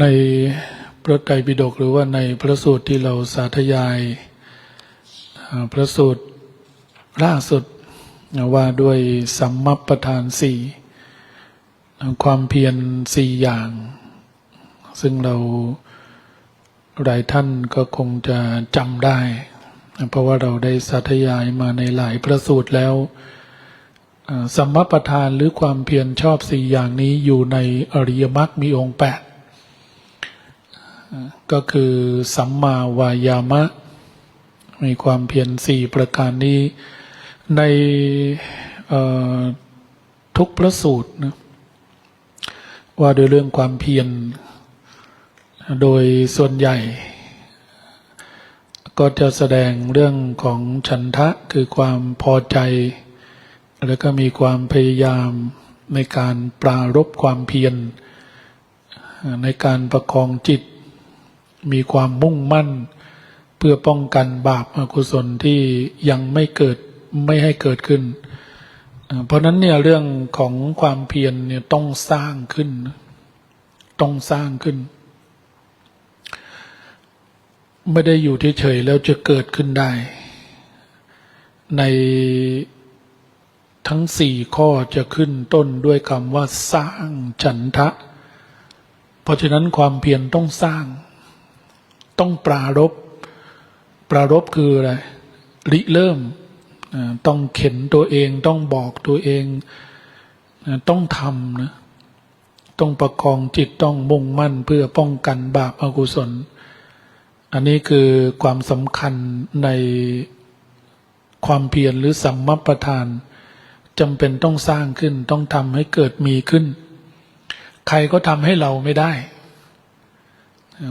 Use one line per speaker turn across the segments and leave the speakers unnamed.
ในพระไตรปิฎกหรือว่าในพระสูตรที่เราสาธยาย พระสูตรล่าสุดว่าด้วยสัมมัปทานสี่ความเพียรสี่อย่าง ซึ่งเราหลายท่านก็คงจะจำได้ เพราะว่าเราได้สาธยายมาในหลายพระสูตรแล้วสัมมปปทานหรือความเพียรชอบสี่อย่างนี้อยู่ในอริยมรรคมีองค์แปด ก็คือสัมมาวายามะ มีความเพียรสี่ประการนี้ ในทุกพระสูตรนะว่าโดยเรื่องความเพียร โดยส่วนใหญ่ ก็จะแสดงเรื่องของฉันทะคือความพอใจ แล้วก็มีความพยายามในการปรารบความเพียรในการประคองจิต มีความมุ่งมั่น เพื่อป้องกันบาปอกุศลที่ยังไม่เกิดไม่ให้เกิดขึ้น เพราะฉะนั้นเนี่ยเรื่องของความเพียรเนี่ยต้องสร้างขึ้น ต้องสร้างขึ้น ไม่ได้อยู่เฉยๆแล้วจะเกิดขึ้นได้ ในทั้งสี่ข้อจะขึ้นต้นด้วยคำว่าสร้างฉันทะ เพราะฉะนั้นความเพียรต้องสร้าง ต้องปรารบปรารบคืออะไรริเริ่มต้องเข็นตัวเอง ต้องบอกตัวเองต้องทำนะต้องประคองจิตต้องมุ่งมั่นเพื่อป้องกันบาปอกุศล อันนี้คือความสำคัญในความเพียรหรือสัมมัปปทานจำเป็นต้องสร้างขึ้นต้องทำให้เกิดมีขึ้น ใครก็ทำให้เราไม่ได้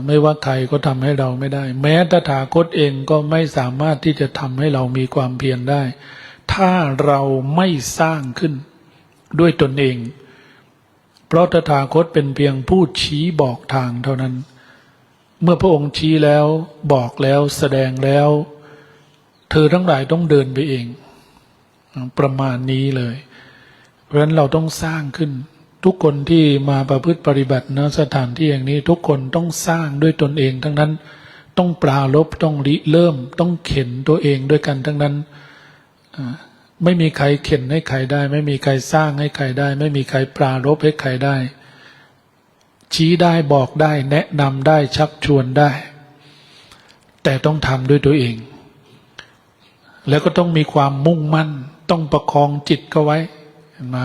ไม่ว่าใครก็ทำให้เราไม่ได้ แม้ตถาคตเองก็ไม่สามารถที่จะทำให้เรามีความเพียรได้ ถ้าเราไม่สร้างขึ้นด้วยตนเอง เพราะตถาคตเป็นเพียงผู้ชี้บอกทางเท่านั้น เมื่อพระองค์ชี้แล้วบอกแล้วแสดงแล้ว เธอทั้งหลายต้องเดินไปเอง ประมาณนี้เลย เพราะฉะนั้นเราต้องสร้างขึ้น ทุกคนที่มาประพฤติปฏิบัติณสถานที่อย่างนี้ทุกคนต้องสร้างด้วยตนเอง ทั้งนั้นต้องปราลบต้องริเริ่ม ต้องเข็นตัวเองด้วยกันทั้งนั้นไม่มีใครเข็นให้ใครได้ ไม่มีใครสร้างให้ใครได้ ไม่มีใครปรารบให้ใครได้ ชี้ได้บอกได้ แนะนำได้ชักชวนได้ แต่ต้องทำด้วยตัวเอง แล้วก็ต้องมีความมุ่งมั่น ต้องประคองจิตก็ไว้มา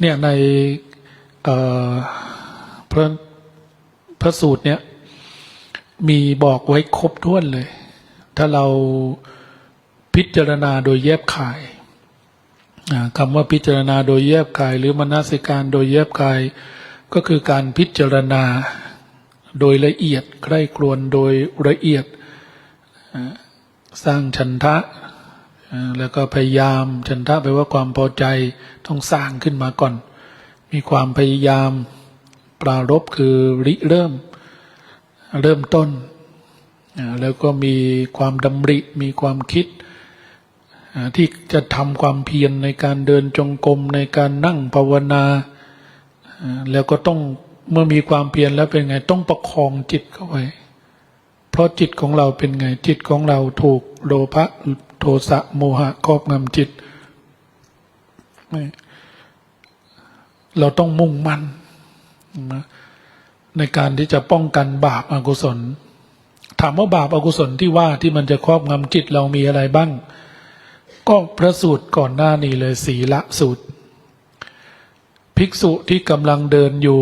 เนี่ยใน พระพระสูตรเนี่ยมีบอกไว้ครบถ้วนเลย ถ้าเราพิจารณาโดยแยบขายคำว่าพิจารณาโดยแยบกาย หรือมนสิการโดยแยบกาย ก็คือการพิจารณาโดยละเอียดใคร่ครวญโดยละเอียดสร้างฉันทะแล้วก็พยายามฉันทะแปลว่าความพอใจต้องสร้างขึ้นมาก่อน มีความพยายามปรารบคือริเริ่มเริ่มต้น แล้วก็มีความดำริมีความคิด ที่จะทำความเพียรในการเดินจงกรมในการนั่งภาวนา แล้วก็ต้องเมื่อมีความเพียรแล้วเป็นไงต้องประคองจิตเข้าไว้เพราะจิตของเราเป็นไงจิตของเราถูกโลภะโทสะโมหะครอบงำจิต เราต้องมุ่งมั่นในการที่จะป้องกันบาปอากุศล ถามว่าบาปอากุศลที่ว่าที่มันจะครอบงำจิตเรามีอะไรบ้าง ก็พระสูตรก่อนหน้านี้เลยสีละสูตร ภิกษุที่กำลังเดินอยู่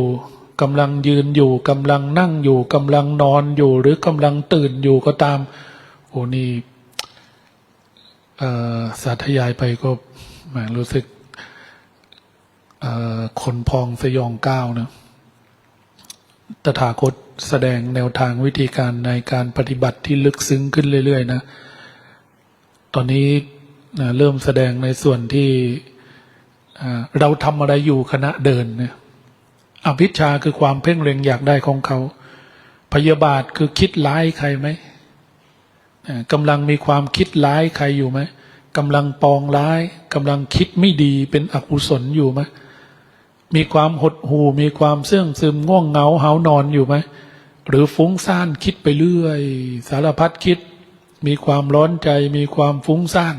กำลังยืนอยู่กำลังนั่งอยู่กำลังนอนอยู่ หรือกำลังตื่นอยู่ก็ตามโอ้นี่สาธยายไปก็แหมรู้สึก เอ่อคนพองสยองก้าวนะตถาคตแสดงแนวทางวิธีการในการปฏิบัติที่ลึกซึ้งขึ้นเรื่อย ๆ นะ ตอนนี้เริ่มแสดงในส่วนที่เราทำอะไรอยู่ขณะเดินเนี่ยอภิชาคือความเพ่งเล็งอยากได้ของเขา พยาบาทคือคิดร้ายใครไหมกำลังมีความคิดร้ายใครอยู่ไหมกำลังปองร้ายกำลังคิดไม่ดีเป็นอกุศลอยู่ไหม มีความหดหู่มีความเสื่องซึมง่วงเหงาเหานอนอยู่ไหมหรือฟุ้งซ่านคิดไปเรื่อย สารพัดคิด มีความร้อนใจ มีความฟุ้งซ่าน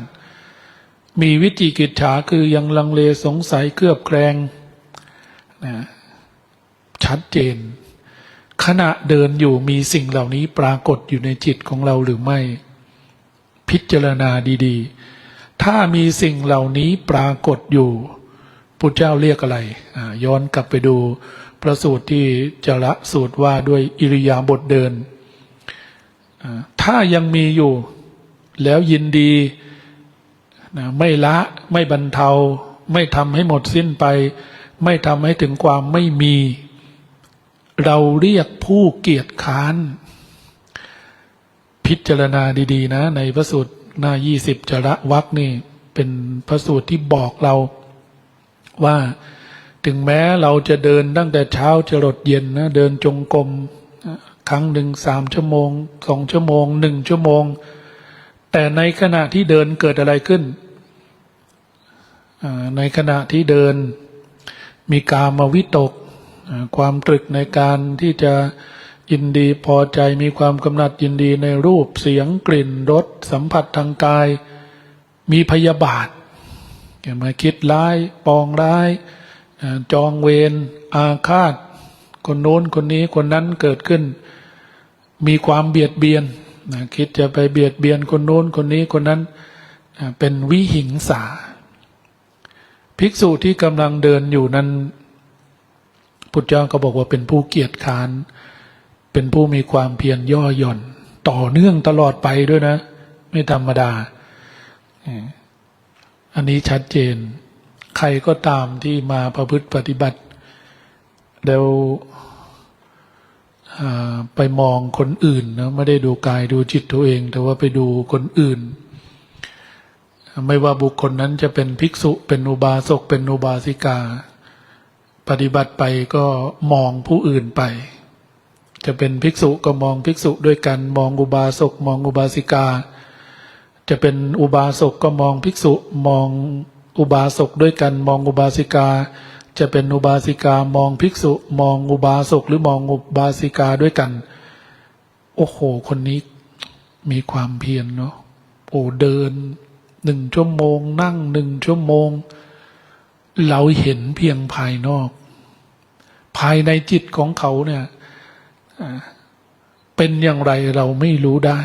มีวิจิกิจฉาคือยังลังเลสงสัยเครือบแคลงนะชัดเจน ขณะเดินอยู่มีสิ่งเหล่านี้ปรากฏอยู่ในจิตของเราหรือไม่ พิจารณาดี ๆ ถ้ามีสิ่งเหล่านี้ปรากฏอยู่ พุทธเจ้าเรียกอะไร ย้อนกลับไปดูพระสูตรที่จระสูตรว่าด้วยอิริยาบถเดิน ถ้ายังมีอยู่แล้วยินดีนะไม่ละไม่บรรเทา ไม่ทำให้หมดสิ้นไป ไม่ทำให้ถึงความไม่มี เราเรียกผู้เกียจค้าน พิจารณาดี ๆ นะ ในพระสูตรหน้ายี่สิบจระวักนี่ เป็นพระสูตรที่บอกเรา ว่าถึงแม้เราจะเดินตั้งแต่เช้าจรดเย็นนะเดินจงกรมครั้งหนึ่งสามชั่วโมงสองชั่วโมงหนึ่งชั่วโมง แต่ในขณะที่เดินเกิดอะไรขึ้น ในขณะที่เดินมีกามวิตก ความตรึกในการที่จะยินดีพอใจมีความกำหนัดยินดีในรูปเสียงกลิ่นรสสัมผัสทางกาย มีพยาบาท อย่ามาคิดร้ายปองร้ายจองเวรอาฆาต คนโน้นคนนี้คนนั้นเกิดขึ้น มีความเบียดเบียนนะคิดจะไปเบียดเบียนคนโน้นคนนี้คนนั้นเป็นวิหิงสา ภิกษุที่กำลังเดินอยู่นั้นพุทธเจ้าก็บอกว่าเป็นผู้เกียจค้าน เป็นผู้มีความเพียรย่อหย่อน ต่อเนื่องตลอดไปด้วยนะ ไม่ธรรมดา อันนี้ชัดเจน ใครก็ตามที่มาประพฤติปฏิบัติแล้วอ่าไปมองคนอื่นนะไม่ได้ดูกายดูจิตตัวเอง แต่ว่าไปดูคนอื่น ไม่ว่าบุคคลนั้นจะเป็นภิกษุเป็นอุบาสกเป็นอุบาสิกา ปฏิบัติไปก็มองผู้อื่นไป จะเป็นภิกษุก็มองภิกษุด้วยกันมองอุบาสกมองอุบาสิกา จะเป็นอุบาสกก็มองภิกษุมองอุบาสกด้วยกันมองอุบาสิกา จะเป็นอุบาสิกามองภิกษุ มองอุบาสกหรือมองอุบาสิกาด้วยกัน โอ้โห คนนี้มีความเพียรเนาะโอ้เดินหนึ่งชั่วโมง นั่งหนึ่งชั่วโมง เราเห็นเพียงภายนอก ภายในจิตของเขาเนี่ยเป็นอย่างไรเราไม่รู้ได้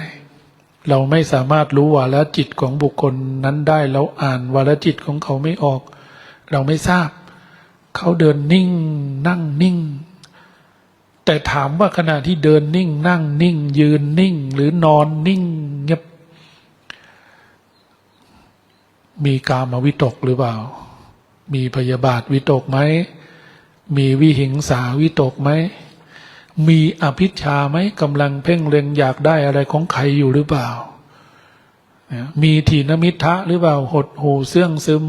เราไม่สามารถรู้วาลจิตของบุคคลนั้นได้ เราอ่านวาลจิตของเขาไม่ออก เราไม่ทราบ เขาเดินนิ่ง นั่งนิ่ง แต่ถามว่าขณะที่เดินนิ่ง นั่งนิ่ง ยืนนิ่ง หรือนอนนิ่งเงียบมีกามวิตกหรือเปล่า มีพยาบาทวิตกไหม มีวิหิงสาวิตกไหม มีอภิชฌาไหมกำลังเพ่งเล็งอยากได้อะไรของใครอยู่หรือเปล่า มีถีนมิทะหรือเปล่า หดหูเสื่องซึม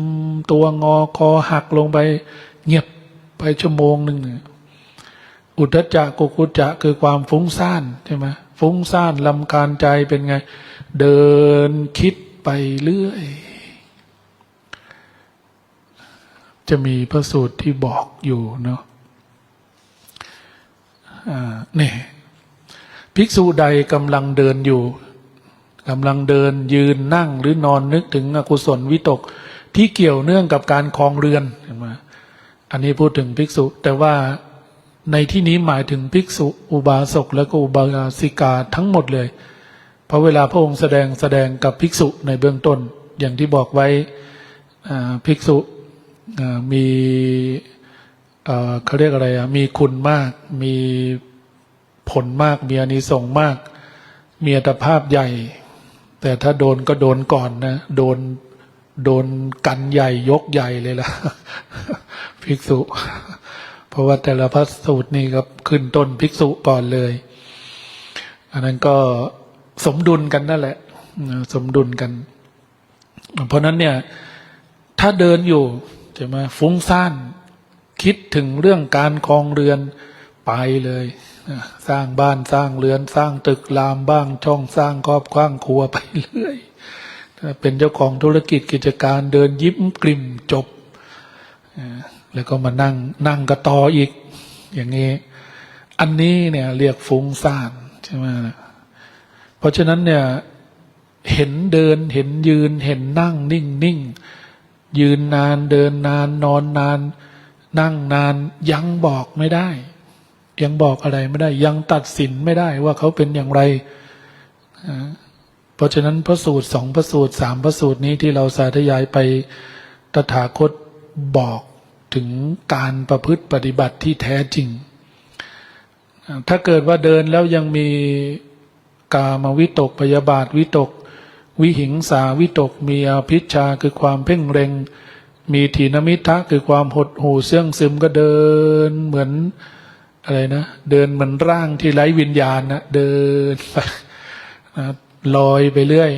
ตัวงอคอหักลงไป เงียบไปชั่วโมงหนึ่งอุทจจะกุกุจะคือความฟุ้งซ่านใช่ไหมฟุ้งซ่านลำคาญใจเป็นไง เดินคิดไปเรื่อย จะมีพระสูตรที่บอกอยู่เนาะ นี่ภิกษุใดกำลังเดินอยู่กำลังเดินยืนนั่งหรือนอนนึกถึงอกุศลวิตกที่เกี่ยวเนื่องกับการคลองเรือนเห็นไหมอันนี้พูดถึงภิกษุ แต่ว่าในที่นี้หมายถึงภิกษุ อุบาสกและก็อุบาสิกาทั้งหมดเลย เพราะเวลาพระองค์แสดงแสดงกับภิกษุในเบื้องต้น อย่างที่บอกไว้ภิกษุมี เขาเรียกอะไรอะมีคุณมาก มีผลมาก มีอานิสงส์มาก มีอัตภาพใหญ่ แต่ถ้าโดนก็โดนก่อนนะ โดนโดนกันใหญ่ยกใหญ่เลยล่ะภิกษุ เพราะว่าแต่ละพระสูตรนี่ก็ขึ้นต้นภิกษุก่อนเลย อันนั้นก็สมดุลกันนั่นแหละนะสมดุลกัน เพราะนั้นเนี่ย ถ้าเดินอยู่ใช่ไหมฟุ้งซ่าน คิดถึงเรื่องการครองเรือนไปเลย สร้างบ้านสร้างเรือนสร้างตึกรามบ้างช่องสร้างครอบคว้างครัวไปเรื่อยเป็นเจ้าของธุรกิจกิจการเดินยิ้มกลิ่มจบ แล้วก็มานั่งนั่งกระตออีก อย่างนี้ อันนี้เนี่ยเรียกฟุ้งซ่านใช่ไหมเพราะฉะนั้นเนี่ยเห็นเดินเห็นยืนเห็นนั่งนิ่งนิ่งยืนนานเดินนานนอนนาน นั่งนานยังบอกไม่ได้ ยังบอกอะไรไม่ได้ ยังตัดสินไม่ได้ว่าเขาเป็นอย่างไรเพราะฉะนั้นพระสูตรสองพระสูตรสามพระสูตรนี้ที่เราสาธยายไปตถาคตบอกถึงการประพฤติปฏิบัติที่แท้จริง ถ้าเกิดว่าเดินแล้วยังมีกามวิตกพยาบาทวิตก วิหิงสาวิตกมีอภิชาคือความเพ่งเร็ง มีถีนมิทะคือความหดหู่เสื่องซึมก็เดินเหมือนอะไรนะเดินเหมือนร่างที่ไร้วิญญาณนะเดินนะลอยไปเรื่อย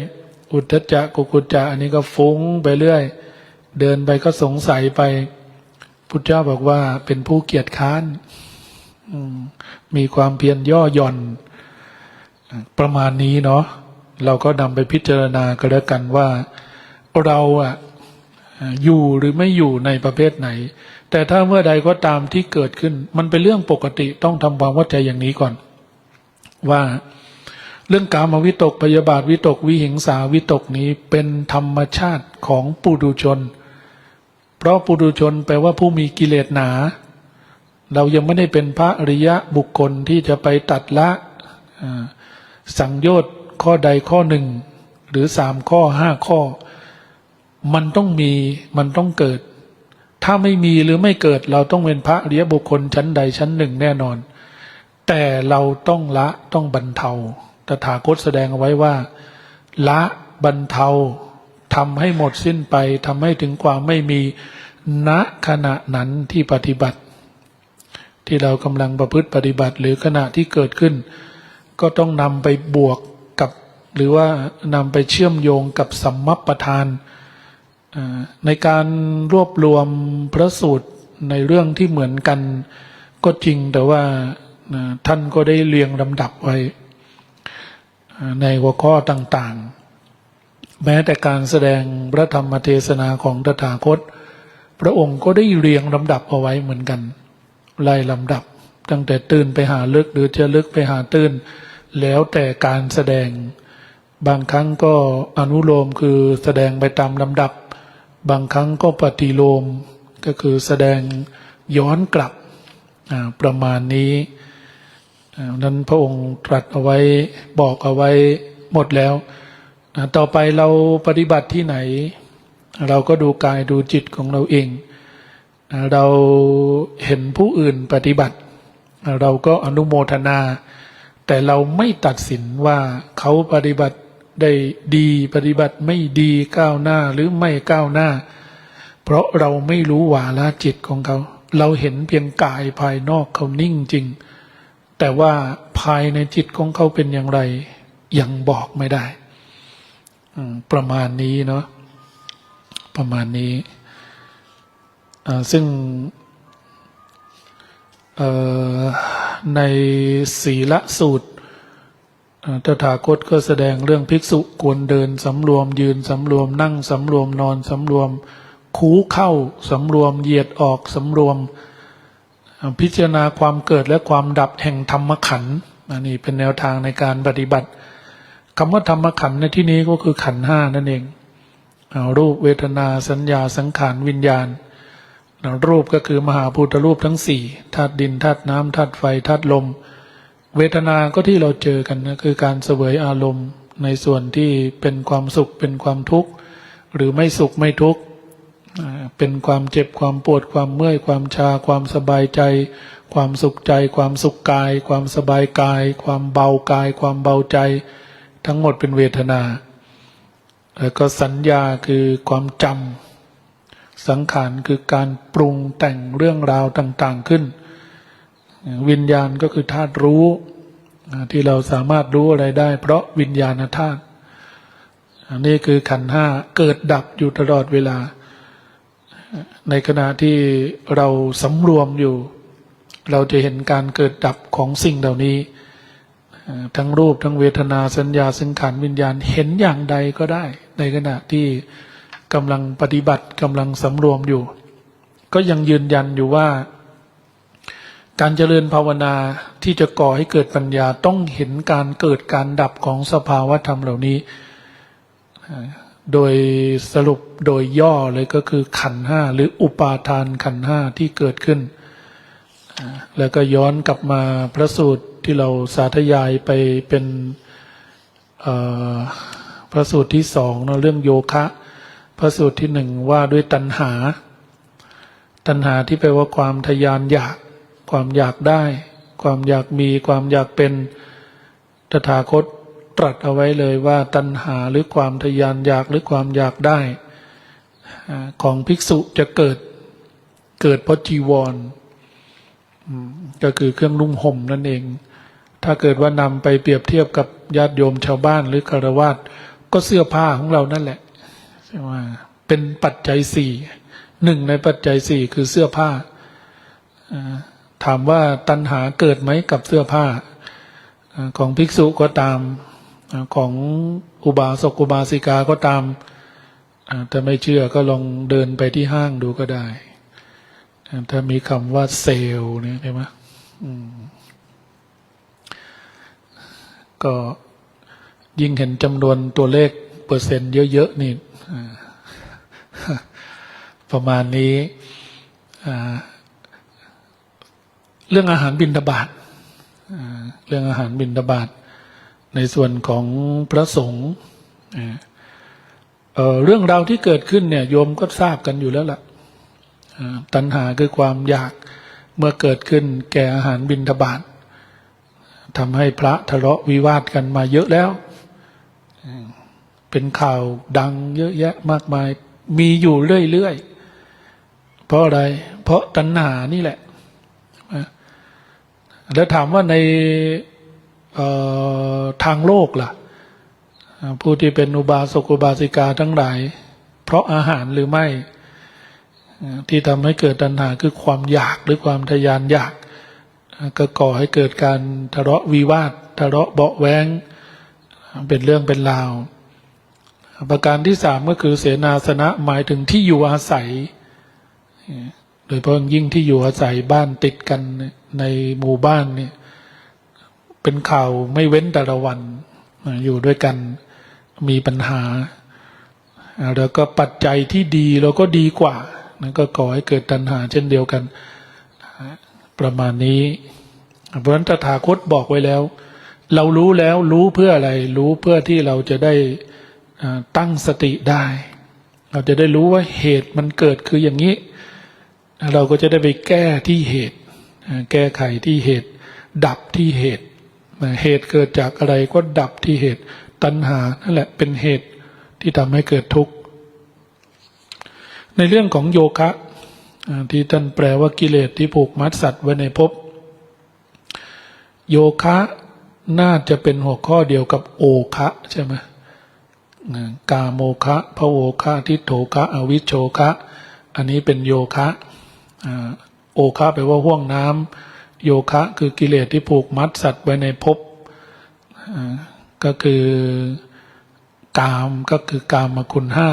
อุทจจะกุกุจจะอันนี้ก็ฟุ้งไปเรื่อย เดินไปก็สงสัยไปพุทธเจ้าบอกว่าเป็นผู้เกียจค้านมมีความเพียรย่อหย่อน ประมาณนี้เนาะเราก็นำไปพิจารณาก็แล้วกันว่า เราอะ อยู่หรือไม่อยู่ในประเภทไหน แต่ถ้าเมื่อใดก็ตามที่เกิดขึ้น มันเป็นเรื่องปกติต้องทำความเข้าใจอย่างนี้ก่อน ว่าเรื่องกามวิตกพยาบาทวิตกวิหิงสาวิตกนี้เป็นธรรมชาติของปุถุชน เพราะปุถุชนแปลว่าผู้มีกิเลสหนา เรายังไม่ได้เป็นพระอริยะบุคคลที่จะไปตัดละสังโยชน์ข้อใดข้อหนึ่ง หรือสามข้อห้าข้อ มันต้องมีมันต้องเกิด ถ้าไม่มีหรือไม่เกิด เราต้องเป็นพระอริยบุคคลชั้นใดชั้นหนึ่งแน่นอน แต่เราต้องละต้องบรรเทาตถาคตแสดงเอาไว้ว่า ละบรรเทาทำให้หมดสิ้นไปทำให้ถึงความไม่มีณขณะนั้นที่ปฏิบัติ ที่เรากำลังประพฤติปฏิบัติ หรือขณะที่เกิดขึ้น ก็ต้องนำไปบวกกับ หรือว่านำไปเชื่อมโยงกับสัมมัปทาน ในการรวบรวมพระสูตรในเรื่องที่เหมือนกันก็จริงแต่ว่าท่านก็ได้เรียงลำดับไว้ ในหัวข้อต่างๆ แม้แต่การแสดงพระธรรมเทศนาของตถาคต พระองค์ก็ได้เรียงลำดับเอาไว้เหมือนกันไล่ลำดับ ตั้งแต่ตื่นไปหาลึกหรือจะลึกไปหาตื่นแล้วแต่การแสดงบางครั้งก็อนุโลมคือแสดงไปตามลำดับ บางครั้งก็ปฏิโลมก็คือแสดงย้อนกลับประมาณนี้นั้นพระองค์ตรัสเอาไว้บอกเอาไว้หมดแล้ว ต่อไปเราปฏิบัติที่ไหน เราก็ดูกายดูจิตของเราเอง เราเห็นผู้อื่นปฏิบัติ เราก็อนุโมทนา แต่เราไม่ตัดสินว่าเขาปฏิบัติ ได้ดีปฏิบัติไม่ดีก้าวหน้าหรือไม่ก้าวหน้า เพราะเราไม่รู้วาลจิตของเขา เราเห็นเพียงกายภายนอกเขานิ่งจริง แต่ว่าภายในจิตของเขาเป็นอย่างไร ยังบอกไม่ได้ประมาณนี้เนาะประมาณนี้ซึ่งในศีลสูตร ตถาคตก็แสดงเรื่องภิกษุควรเดินสำรวมยืนสำรวมนั่งสำรวมนอนสำรวม คูเข้าสำรวมเหยียดออกสำรวม พิจารณาความเกิดและความดับแห่งธรรมขันธ์อันนี้เป็นแนวทางในการปฏิบัติคำว่าธรรมขันธ์ในที่นี้ก็คือขันห้านั่นเองรูปเวทนาสัญญาสังขารวิญญาณ รูปก็คือมหาภูตรูปทั้งสี่ธาตุดินธาตุน้ำธาตุไฟธาตุลม เวทนาก็ที่เราเจอกันนะคือการเสวยอารมณ์ในส่วนที่เป็นความสุขเป็นความทุกข์ หรือไม่สุขไม่ทุกข์เป็นความเจ็บความปวดความเมื่อยความชา ความสบายใจ ความสุขใจ ความสุขกาย ความสบายกาย ความเบากาย ความเบาใจ ทั้งหมดเป็นเวทนา แล้วก็สัญญาคือความจำสังขารคือการปรุงแต่งเรื่องราวต่าง ๆขึ้น วิญญาณก็คือธาตุรู้ที่เราสามารถรู้อะไรได้ เพราะวิญญาณธาตุอันนี้คือขันธ์ห้าเกิดดับอยู่ตลอดเวลา ในขณะที่เราสำรวมอยู่ เราจะเห็นการเกิดดับของสิ่งเหล่านี้ ทั้งรูปทั้งเวทนาสัญญาสังขารวิญญาณเห็นอย่างใดก็ได้ ในขณะที่กำลังปฏิบัติกำลังสำรวมอยู่ ก็ยังยืนยันอยู่ว่า การเจริญภาวนาที่จะก่อให้เกิดปัญญาต้องเห็นการเกิดการดับของสภาวะธรรมเหล่านี้ โดยสรุปโดยย่อเลยก็คือขันห้าหรืออุปาทานขันห้าที่เกิดขึ้น แล้วก็ย้อนกลับมาพระสูตรที่เราสาธยายไปเป็นพระสูตรที่สองเนาะเรื่องโยคะ พระสูตรที่หนึ่งว่าด้วยตัณหา ตัณหาที่แปลว่าความทยานอยาก ความอยากได้ ความอยากมีความอยากเป็นตถาคตตรัสเอาไว้เลยว่าตัณหาหรือความทยานอยากหรือความอยากได้ ของภิกษุจะเกิดเกิดเพราะจีวรก็คือเครื่องนุ่งห่มนั่นเอง ถ้าเกิดว่านำไปเปรียบเทียบกับญาติโยมชาวบ้านหรือคารวาสก็เสื้อผ้าของเรานั่นแหละใช่ไหมเป็นปัจจัยสี่หนึ่งในปัจจัยสี่คือเสื้อผ้า ถามว่าตัณหาเกิดไหมกับเสื้อผ้า ของภิกษุก็ตามของอุบาสกอุบาสิกาก็ตามถ้าไม่เชื่อก็ลองเดินไปที่ห้างดูก็ได้ ถ้ามีคำว่าเซลล์เนี่ยใช่ไหมก็ยิ่งเห็นจำนวนตัวเลขเปอร์เซ็นต์เยอะๆนี่ประมาณนี้อ่า เรื่องอาหารบิณฑบาตเรื่องอาหารบิณฑบาตในส่วนของพระสงฆ์เรื่องราวที่เกิดขึ้นเนี่ยโยมก็ทราบกันอยู่แล้วล่ะอ่าตัณหาคือความอยากเมื่อเกิดขึ้นแก่อาหารบิณฑบาตทำให้พระทะเลาะวิวาทกันมาเยอะแล้ว เป็นข่าวดังเยอะแยะมากมาย มีอยู่เรื่อยๆ เพราะอะไร เพราะตัณหานี่แหละ แล้วถามว่าในทางโลกล่ะ ผู้ที่เป็นอุบาสกอุบาสิกาทั้งหลาย เพราะอาหารหรือไม่ ที่ทำให้เกิดตัณหาคือความอยากหรือความทยานอยาก ก็ก่อให้เกิดการทะเลาะวิวาททะเลาะเบาะแวงเป็นเรื่องเป็นราว ประการที่สามก็คือเสนาสนะหมายถึงที่อยู่อาศัย โดยเฉพาะยิ่งที่อยู่อาศัยบ้านติดกัน ในหมู่บ้านเนี่ยเป็นข่าวไม่เว้นแต่ละวัน อยู่ด้วยกันมีปัญหา แล้วก็ปัจจัยที่ดีเราก็ดีกว่านั่นก็ก่อให้เกิดตัณหาเช่นเดียวกัน ประมาณนี้ เพราะฉะนั้นตถาคตบอกไว้แล้ว เรารู้แล้วรู้เพื่ออะไร รู้เพื่อที่เราจะได้ตั้งสติได้ เราจะได้รู้ว่าเหตุมันเกิดคืออย่างนี้ เราก็จะได้ไปแก้ที่เหตุ แก้ไขที่เหตุ ดับที่เหตุ เหตุเกิดจากอะไรก็ดับที่เหตุ ตัณหานั่นแหละเป็นเหตุที่ทำให้เกิดทุกข์ ในเรื่องของโยคะที่ท่านแปลว่ากิเลสที่ผูกมัดสัตว์ไว้ในภพโยคะน่าจะเป็นหัวข้อเดียวกับโอคะใช่ไหมกาโมคะพะโวคะทิโถคะ อวิชโชคะ อันนี้เป็นโยคะ โอคะแปลว่าห่วงน้ำโยคะ คือกิเลสที่ผูกมัดสัตว์ไว้ในภพก็คือกามก็คือกามคุณห้า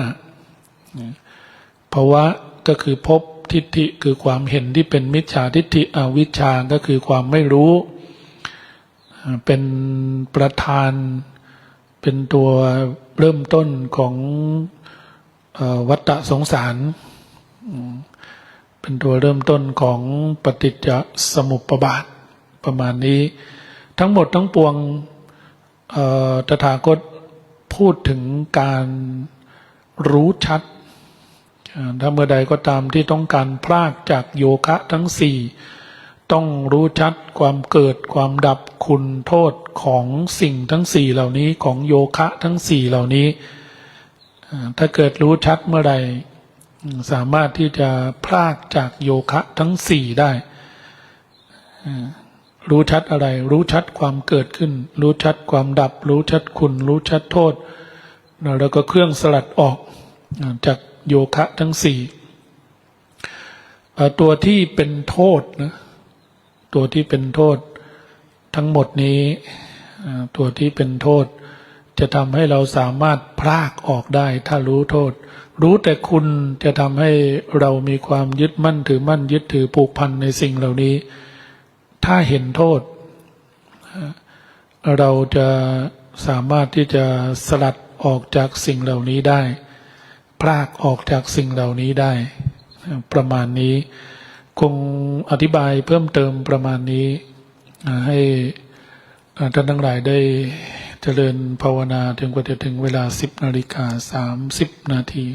ภาวะก็คือภพทิฏฐิคือความเห็นที่เป็นมิจฉาทิฏฐิอวิชชาก็คือความไม่รู้ เป็นประธาน เป็นตัวเริ่มต้นของออวัฏฏะสงสารอ เป็นตัวเริ่มต้นของปฏิจจสมุปบาทประมาณนี้ ทั้งหมดทั้งปวงตถาคตพูดถึงการรู้ชัด ถ้าเมื่อใดก็ตามที่ต้องการพลากจากโยคะทั้งสี่ต้องรู้ชัดความเกิดความดับคุณโทษของสิ่งทั้งสี่เหล่านี้ของโยคะทั้งสี่เหล่านี้ ถ้าเกิดรู้ชัดเมื่อใด สามารถที่จะพลากจากโยคะทั้งสี่ได้รู้ชัดอะไร รู้ชัดความเกิดขึ้น รู้ชัดความดับ รู้ชัดคุณ รู้ชัดโทษ แล้วก็เครื่องสลัดออกจากโยคะทั้งสี่ตัวที่เป็นโทษนะตัวที่เป็นโทษ ทั้งหมดนี้ตัวที่เป็นโทษ จะทำให้เราสามารถพรากออกได้ถ้ารู้โทษ รู้แต่คุณจะทำให้เรามีความยึดมั่นถือมั่นยึดถือผูกพันในสิ่งเหล่านี้ ถ้าเห็นโทษ เราจะสามารถที่จะสลัดออกจากสิ่งเหล่านี้ได้ พรากออกจากสิ่งเหล่านี้ได้ ประมาณนี้ คงอธิบายเพิ่มเติมประมาณนี้ให้ท่านทั้งหลายได้ เจริญภาวนาถึงกว่าจะถึงเวลาสิบนาฬิกาสามสิบนาที